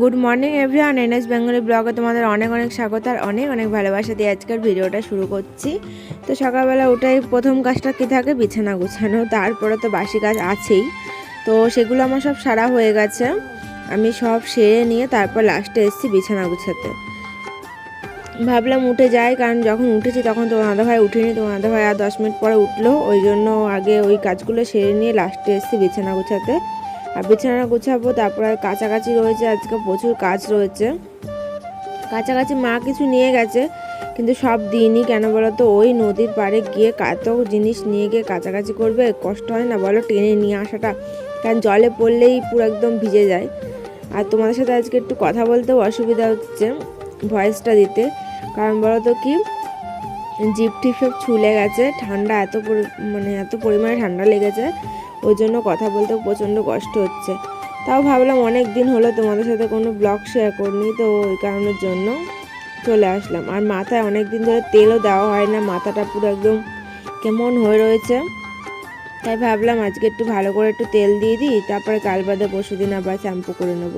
Good morning everyone N বেঙ্গলি Bengali তোমাদের অনেক অনেক স্বাগত আর অনেক অনেক ভালোবাসা দিয়ে আজকের ভিডিওটা শুরু করছি। তো সকালবেলা উঠেই প্রথম কাজটা কী থাকে? বিছানা গুছানো। তারপরে তো বাসি কাজ আছেই। তো সেগুলো আমার সব সারা হয়ে গেছে। আমি সব সেরে নিয়ে তারপর লাস্টে এসেছি বিছানা গুছাতে। ভাবলাম উঠে যাই, কারণ যখন উঠেছি তখন তোমার ভাই উঠিনি। তোমার দাদা ভাই আর দশ মিনিট পরে উঠল। ওই জন্য আগে ওই কাজগুলো সেরে নিয়ে লাস্টে এসেছি বিছানা গুছাতে। আর বিছানা গুছাবো, তারপরে কাছাকাছি রয়েছে, আজকে প্রচুর কাজ রয়েছে। কাছাকাছি মা কিছু নিয়ে গেছে, কিন্তু সব দিইনি কেন বলো তো ওই নদীর পাড়ে গিয়ে কত জিনিস নিয়ে গিয়ে কাছাকাছি করবে, কষ্ট হয় না বলো টেনে নিয়ে আসাটা? কারণ জলে পড়লেই পুরো একদম ভিজে যায়। আর তোমাদের সাথে আজকে একটু কথা বলতেও অসুবিধা হচ্ছে ভয়েসটা দিতে। কারণ বলো তো কি জিপ টিপ সব ছুলে গেছে, ঠান্ডা এত মানে এত পরিমাণে ঠান্ডা লেগেছে। ওই জন্য কথা বলতেও প্রচণ্ড কষ্ট হচ্ছে। তাও ভাবলাম অনেক দিন হলো তোমাদের সাথে কোনো ব্লগ শেয়ার করিনি, তো ওই কারণের জন্য চলে আসলাম। আর মাথায় অনেক দিন ধরে তেলও দেওয়া হয় না, মাথাটা পুরো একদম কেমন হয়ে রয়েছে। তাই ভাবলাম আজকে একটু ভালো করে একটু তেল দিয়ে দিই, তারপরে কাল বাদে পরশু দিন আবার শ্যাম্পু করে নেব।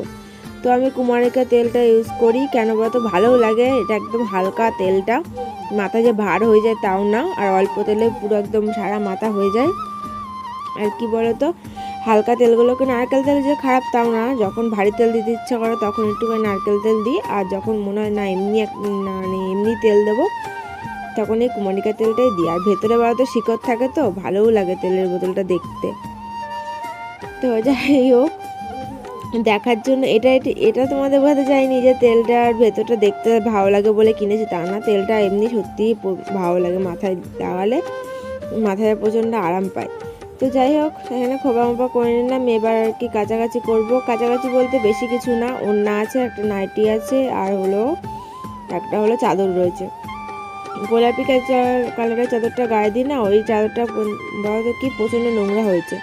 তো আমি কুমারিকা তেলটা ইউজ করি, কেন বলতো ভালোও লাগে, এটা একদম হালকা তেলটা। মাথা যে ভার হয়ে যায় তাও না, আর অল্প তেলে পুরো একদম সারা মাথা হয়ে যায়। আর কি বলতো? হালকা তেলগুলোকে নারকেল তেল যে খারাপ তাও না, যখন ভারী তেল দিতে ইচ্ছা করে তখন একটুখানি নারকেল তেল দিই, আর যখন মনে হয় না এমনি মানে এমনি তেল দেবো, তখন এই কুমারিকা তেলটাই দিই। আর ভেতরে বড় তো শিকড় থাকে তো, ভালোও লাগে তেলের বোতলটা দেখতে। তো যাই হোক, দেখার জন্য এটা, এটা- এটা তোমাদের বোঝাতে চাইনি যে তেলটার ভেতরটা দেখতে ভালো লাগে বলে কিনেছি, তা না, তেলটা এমনি সত্যিই ভালো লাগে মাথায় লাগালে মাথায় প্রচণ্ড আরাম পায়। তো যাই হোক এখানে খোপা মোপা করে নিলাম। এবার আর কি কাছাকাছি করব। কাছাকাছি বলতে বেশি কিছু না, ওড়না আছে, একটা নাইটি আছে, আর হলো, একটা হলো চাদর রয়েছে। গোলাপি কালার কালারের চাদরটা গায়ে দিই না, ওই চাদরটা বলতো কি প্রচণ্ড নোংরা হয়েছে।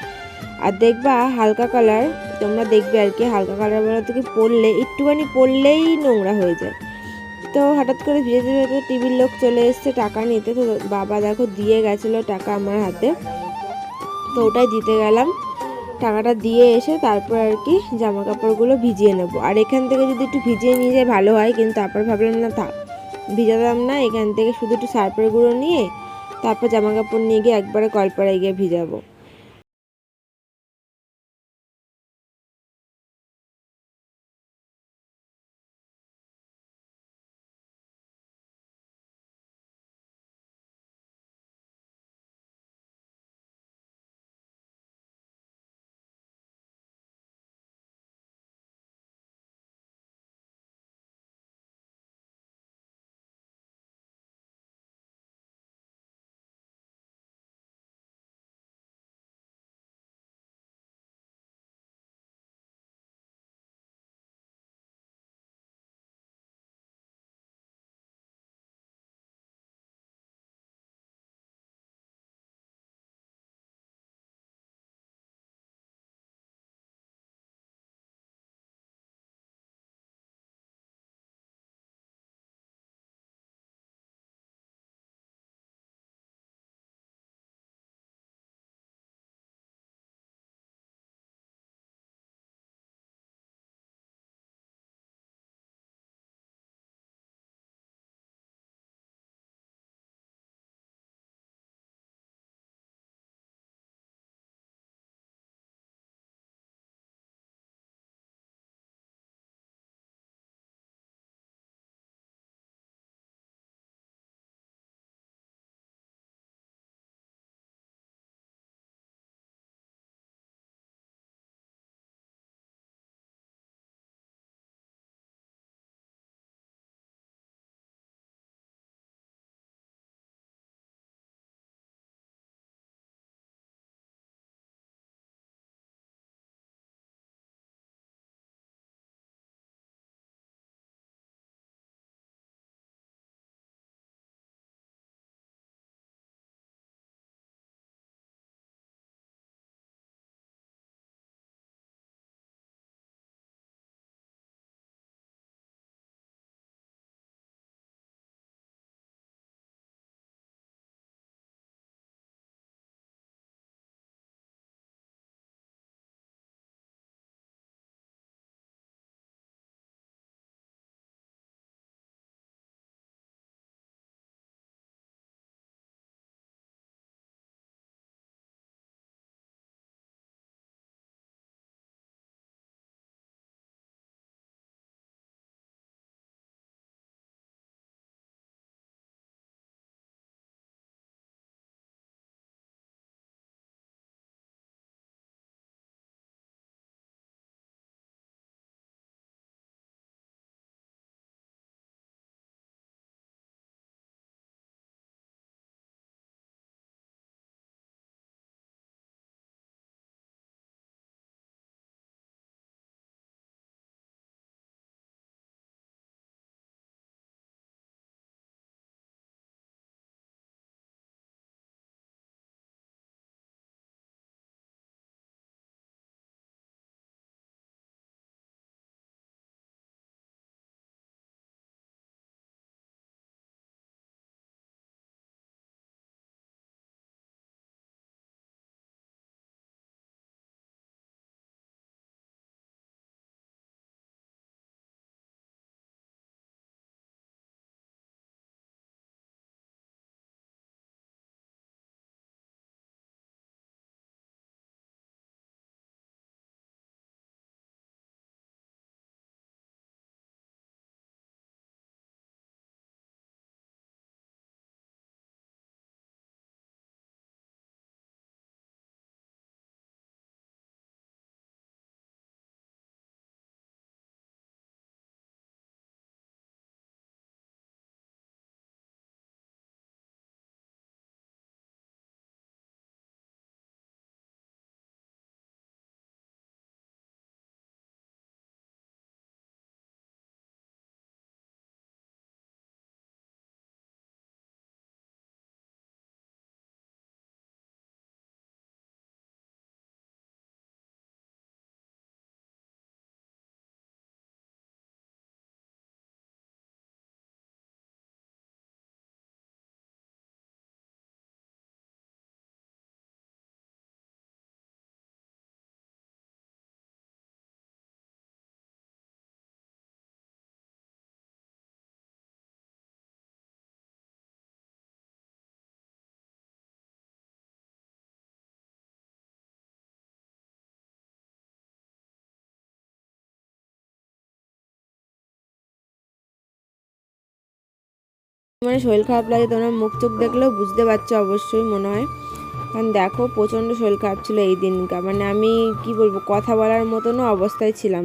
আর দেখবা, হালকা কালার, তোমরা দেখবে আর কি, হালকা কালার বলতে কি পরলে, একটুখানি পরলেই নোংরা হয়ে যায়। তো হঠাৎ করে ভিজে ধীরে তো টিভির লোক চলে এসছে, টাকা নিতে। তো বাবা দেখো দিয়ে গেছিল টাকা আমার হাতে। তো ওটাই দিতে গেলাম। টাকাটা দিয়ে এসে তারপর আর কি জামা কাপড়গুলো ভিজিয়ে নেব। আর এখান থেকে যদি একটু ভিজিয়ে নিয়ে যায় ভালো হয়, কিন্তু তারপর ভাবলাম না থাক, ভিজালাম না। এখান থেকে শুধু একটু সার্পের গুঁড়ো নিয়ে তারপর জামা কাপড় নিয়ে গিয়ে একবারে কলপাড়ায় গিয়ে ভিজাবো। মানে শরীর খারাপ লাগে, তোমরা মুখ চোখ দেখলেও বুঝতে পারছ অবশ্যই মনে হয়। কারণ দেখো, প্রচণ্ড শরীর খারাপ ছিল এই দিনকার। মানে আমি কি বলব, কথা বলার মতনও অবস্থায় ছিলাম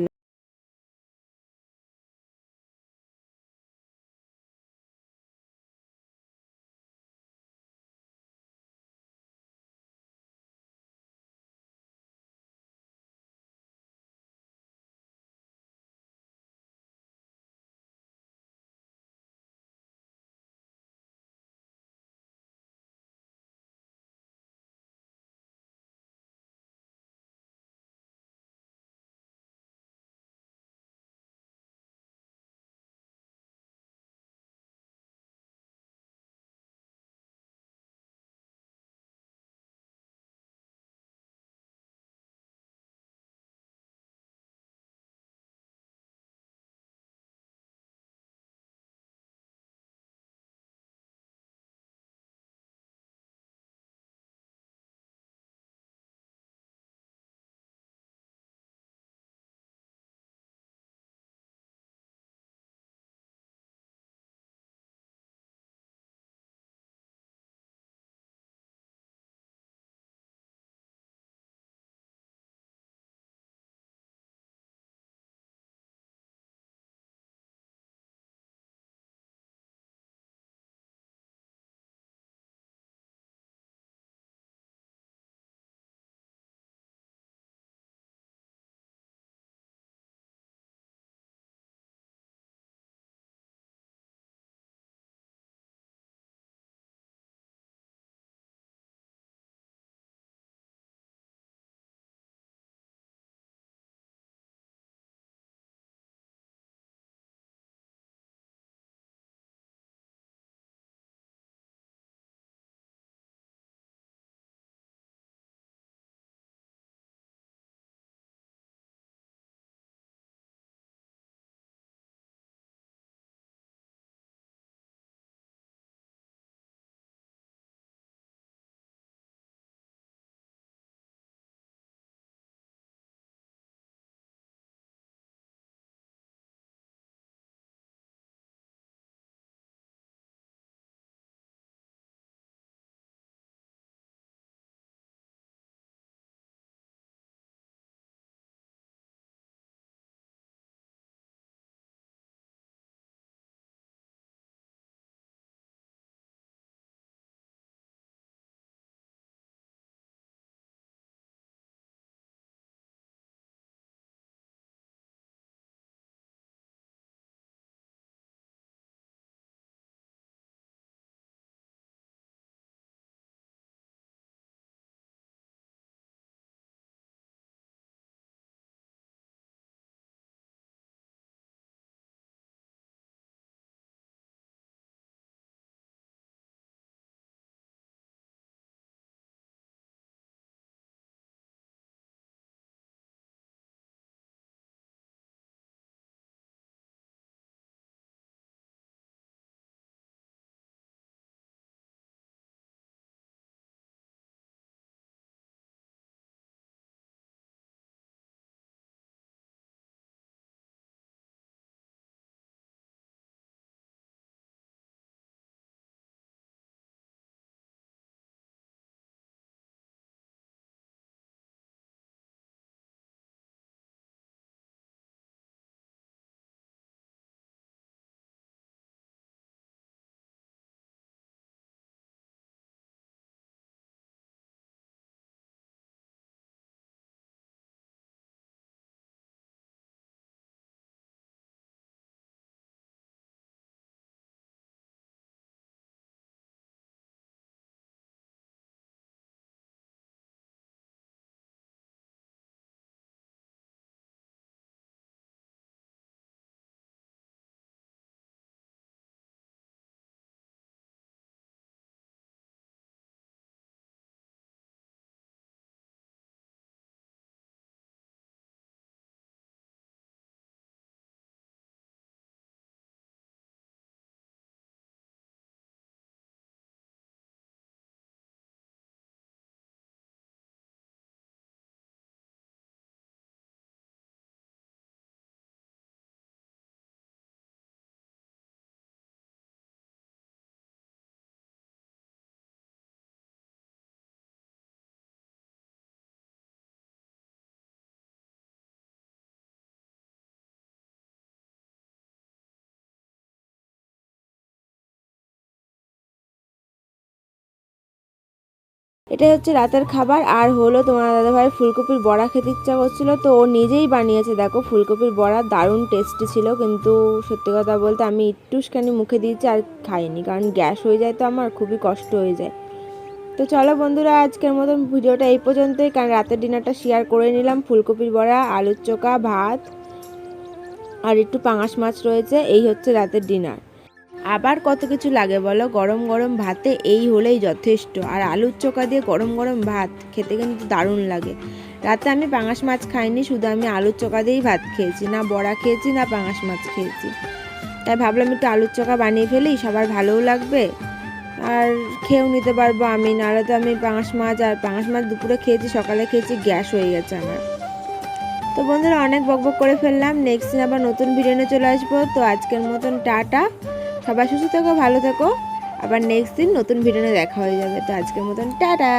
এটাই হচ্ছে রাতের খাবার। আর হলো তোমার দাদাভাই ফুলকপির বড়া খেতে ইচ্ছা করছিল, তো ও নিজেই বানিয়েছে। দেখো, ফুলকপির বড়া দারুণ টেস্টি ছিল, কিন্তু সত্যি কথা বলতে আমি একটুখানি মুখে দিয়েছি আর খাইনি, কারণ গ্যাস হয়ে যায় তো আমার, খুবই কষ্ট হয়ে যায়। তো চলো বন্ধুরা, আজকের মতন ভিডিওটা এই পর্যন্তই, কারণ রাতের ডিনারটা শেয়ার করে নিলাম। ফুলকপির বড়া, আলুর চোখা, ভাত, আর একটু পাঙাশ মাছ রয়েছে, এই হচ্ছে রাতের ডিনার আবার কত কিছু লাগে বলো? গরম গরম ভাতে এই হলেই যথেষ্ট। আর আলুর চোখা দিয়ে গরম গরম ভাত খেতে কিন্তু দারুণ লাগে। রাতে আমি পাঙাশ মাছ খাইনি, শুধু আমি আলুর চোখা দিয়েই ভাত খেয়েছি। না বড়া খেয়েছি, না পাঙাশ মাছ খেয়েছি। তাই ভাবলাম একটু আলুর চোখা বানিয়ে ফেলি, সবার ভালোও লাগবে। আর খেয়েও নিতে পারব আমি, নাহলে তো আমি পাঙাশ মাছ আর পাঙাশ মাছ দুপুরে খেয়েছি, সকালে খেয়েছি, গ্যাস হয়ে গেছে আমার। তো বন্ধুরা, অনেক বকবক করে ফেললাম। নেক্সট দিন আবার নতুন ভিডিও চলে আসব। তো আজকের মতন টাটা। সবাই সুস্থ থেকো, ভালো থেকো। আবার নেক্সট দিন নতুন ভিডিও দেখা হয়ে যাবে। তো আজকের মতন, টাটা!